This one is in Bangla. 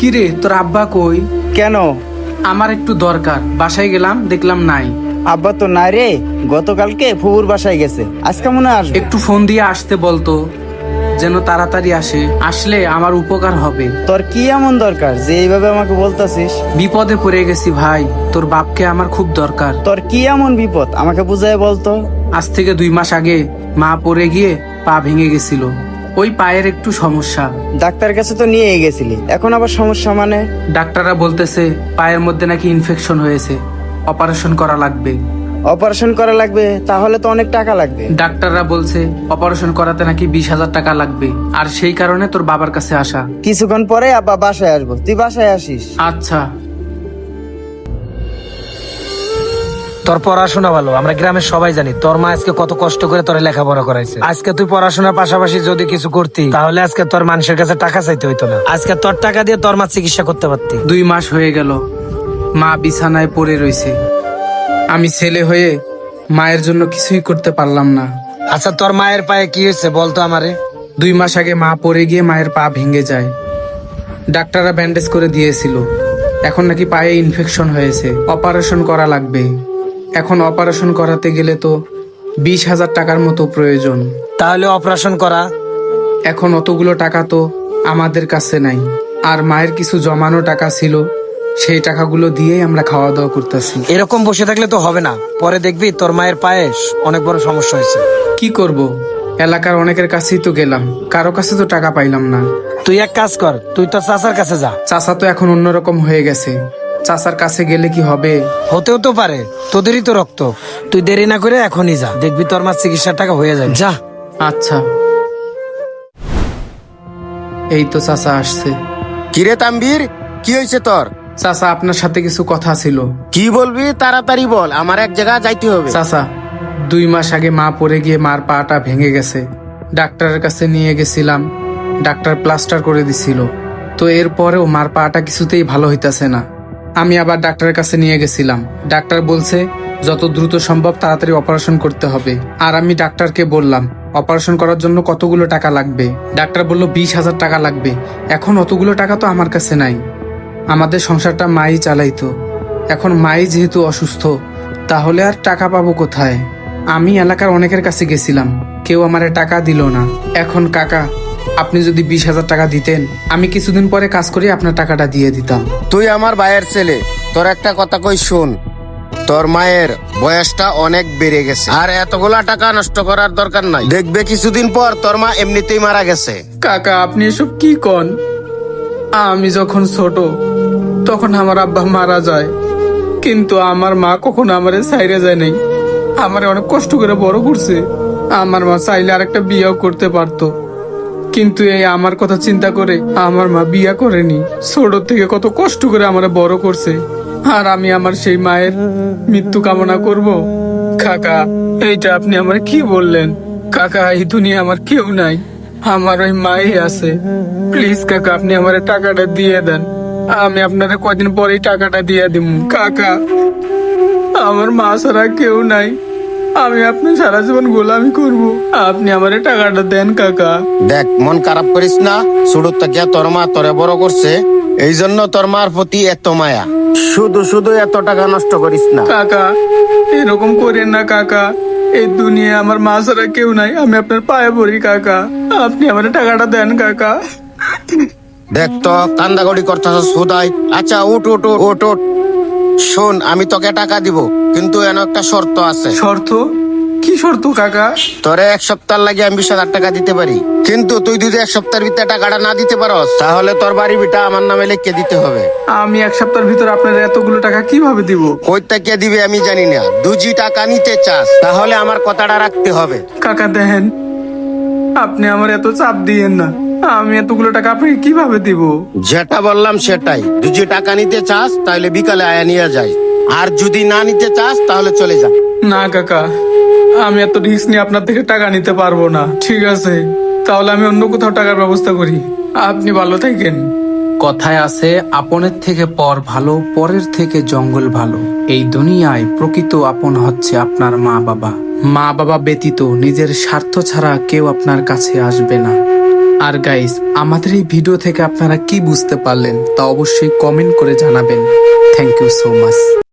কিরে তোর আব্বা কই? কেন? আমার একটু দরকার বাসায় গেলাম দেখলাম নাই। আব্বা তো নাই রে গতকালকে ফুবুর বাসায় গেছে আজকে মনে হয় আসবে। একটু ফোন দিয়ে আসতে বলতো যেন তাড়াতাড়ি আসে আসলে আমার উপকার হবে। তোর কি এমন দরকার যে এইভাবে আমাকে বলতাছিস? বিপদে পড়ে গেছি ভাই তোর বাপকে আমার খুব দরকার। তোর কি এমন বিপদ? আমাকে বুঝায় বলতো। আজ থেকে দুই মাস আগে মা পড়ে গিয়ে পা ভেঙে গেছিল। ওই পায়ের একটু সমস্যা। ডাক্তার কাছে তো নিয়ে গেছিলি। এখন আবার সমস্যা মানে? ডাক্তাররা বলতেছে পায়ের মধ্যে নাকি ইনফেকশন হয়েছে। অপারেশন করা লাগবে। অপারেশন করা লাগবে তাহলে তো অনেক টাকা লাগবে। ডাক্তাররা বলছে অপারেশন করাতে নাকি বিশ হাজার টাকা লাগবে। আর সেই কারণে তোর বাবার কাছে আসা। কিছুক্ষণ পরে আবার বাসায় আসব। তুই বাসায় আসিস। আচ্ছা। তোর পড়াশোনা ভালো আমরা গ্রামের সবাই জানি। তোর মা আজকে কত কষ্ট করে তোর লেখাপড়া করাইছে। আজকে তুই পড়াশোনার পাশাপাশি যদি কিছু করতি তাহলে আজকে তোর মানুষের কাছে টাকা চাইতে হইতো না। আজকে তোর টাকা দিয়ে তোর মা চিকিৎসা করতে পারতি। দুই মাস হয়ে গেল মা বিছানায় পড়ে রয়েছে আমি ছেলে হয়ে মায়ের জন্য কিছুই করতে পারলাম না। আচ্ছা তোর মায়ের পায়ে কি হয়েছে বলতো আমারে। দুই মাস আগে মা পড়ে গিয়ে মায়ের পা ভেঙে যায়। ডাক্তাররা ব্যান্ডেজ করে দিয়েছিল। এখন নাকি পায়ে ইনফেকশন হয়েছে অপারেশন করা লাগবে। এখন অপারেশন করাতে গেলে তো বিশ হাজার টাকার মতো প্রয়োজন। তাহলে অপারেশন করা? এখন অতগুলো টাকা তো আমাদের কাছে নাই। আর মায়ের কিছু জমানো টাকা ছিল সেই টাকাগুলো দিয়েই আমরা খাওয়া দাওয়া করতেছি। এরকম বসে থাকলে তো হবে না। পরে দেখবি তোর মায়ের পায়ে অনেক বড় সমস্যা হয়েছে। কি করব? এলাকার অনেকের কাছেই তো গেলাম। কারও কাছে তো টাকা পাইলাম না। তুই এক কাজ কর তুই তোর চাচার কাছে যা। চাচা তো এখন অন্যরকম হয়ে গেছে। চাচার কাছে গেলে কি হবে? হতেও তো পারে। তোদেরই তো রক্ত। তুই দেরি না করে এখনই যা। দেখবি তোর মার চিকিৎসার টাকা হয়ে যাবে। যা। আচ্ছা। এই তো চাচা আসছে। কিরে তাম্বির? কি হয়েছে তোর? চাচা আপনার সাথে কিছু কথা ছিল। কি বলবি? তাড়াতাড়ি বল। আমার এক জায়গায় যাইতে হবে। চাচা দুই মাস আগে মা পড়ে গিয়ে মার পাটা ভেঙে গেছে। ডাক্তারের কাছে নিয়ে গেছিলাম। ডাক্তার প্লাস্টার করে দিছিল। তো এরপরেও মার পাটা কিছুতেই ভালো হইতাছে না। আমি আবার ডাক্তারের কাছে নিয়ে গেছিলাম। ডাক্তার বলছে, যত দ্রুত সম্ভব তাড়াতাড়ি অপারেশন করতে হবে। আর আমি ডাক্তারকে বললাম, অপারেশন করার জন্য কতগুলো টাকা লাগবে? ডাক্তার বলল, বিশ হাজার টাকা লাগবে। এখন অতগুলো টাকা তো আমার কাছে নাই। আমাদের সংসারটা মাই চালাইতো। এখন মাই যেহেতু অসুস্থ, তাহলে আর টাকা পাবো কোথায়? আমি এলাকার অনেকের কাছে গেছিলাম। কেউ আমারে টাকা দিল না। এখন কাকা আপনি যদি বিশ হাজার টাকা দিতেন আমি কিছুদিন পরে কাজ করে আপনার টাকাটা দিয়ে দিতাম। তুই আমার ভাইয়ের ছেলে তোর একটা কথা কই শুন। তোর মায়ের বয়সটা অনেক বেড়ে গেছে। আর এতগুলা টাকা নষ্ট করার দরকার নাই। দেখবে কিছুদিন পর তোর মা এমনিতেই মারা গেছে। কাকা আপনি এসব কি কন? আমি যখন ছোট তখন আমার আব্বা মারা যায়। কিন্তু আমার মা কখনো আমার সাইরে যায় নাই। আমার অনেক কষ্ট করে বড় করছে। আমার মা চাইলে আরেকটা বিয়েও করতে পারতো। কিন্তু এই আমার কথা চিন্তা করে আমার মা বিয়া করেনি। ছোট থেকে কত কষ্ট করে আমার বড় করছে। আর আমি আমার সেই মায়ের মৃত্যু কামনা করব। কাকা, এইটা আপনি আমার কি বললেন? কাকা, এই দুনিয়া আমার কেউ নাই। আমার ওই মাই আছে। প্লিজ কাকা, আপনি আমার টাকাটা দিয়ে দেন। আমি আপনার কদিন পরেই টাকাটা দিয়ে দিব কাকা, আমার মা ছাড়া কেউ নাই। আমি আপনার সারা জীবন গোলামি করব। আপনি আমার টাকাটা দেন কাকা। দেখ মন খারাপ করিস না। ছোট থেকে তোর মা তোরে বড় করছে। এই জন্য তোর মার প্রতি এত মায়া। শুধু শুধু এত টাকা নষ্ট করিস না। কাকা এরকম করেন না কাকা। এই দুনিয়া আমার মা ছাড়া কেউ নাই। আমি আপনার পায়ে পড়ি কাকা। আপনি আমার টাকাটা দেন কাকা। দেখ তো কান্দাগড়ি করতেছ সুদাই আচ্ছা উঠ উঠ, উঠ উঠ। শোন আমি তোকে টাকা দিব। কিন্তু এন একটা শর্ত আছে। শর্ত? কি শর্ত কাকা? তোরে এক সপ্তাহ লাগে আমি বিশ হাজার টাকা দিতে পারি। কিন্তু তুই যদি এক সপ্তাহের ভিতরে টাকাটা না দিতে পারস তাহলে তোর বাড়ি বিটা আমার নামে লিখে দিতে হবে। আমি এক সপ্তাহের ভিতর আপনার এতগুলো টাকা কীভাবে দিব? কই থেকে দিবে আমি জানি না। দুজি টাকা নিতে চাস তাহলে আমার কথাটা রাখতে হবে। কাকা দেখেন আপনি আমার এত চাপ দিয়েন না। আমি এতগুলো টাকা আপনাকে কীভাবে দিব? যেটা বললাম সেটাই। দুজি টাকা নিতে চাস তাহলে বিকালে আয়া নিয়ে যাই। আর যদি না নিতে চাস তাহলে চলে যা। না কাকা আমি এত রিস্ক নিয়ে আপনার থেকে টাকা নিতে পারব না। ঠিক আছে তাহলে আমি অন্য কোথাও টাকার ব্যবস্থা করি। আপনি ভালো থাকেন। কথায় আছে আপনের থেকে পর ভালো পরের থেকে জঙ্গল ভালো। এই দুনিয়ায় প্রকৃত আপন হচ্ছে আপনার মা বাবা। মা বাবা ব্যতীত নিজের স্বার্থ ছাড়া কেউ আপনার কাছে আসবে না। আর গাইস আমাদের এই ভিডিও থেকে আপনারা কি বুঝতে পারলেন তা অবশ্যই কমেন্ট করে জানাবেন। Thank you so much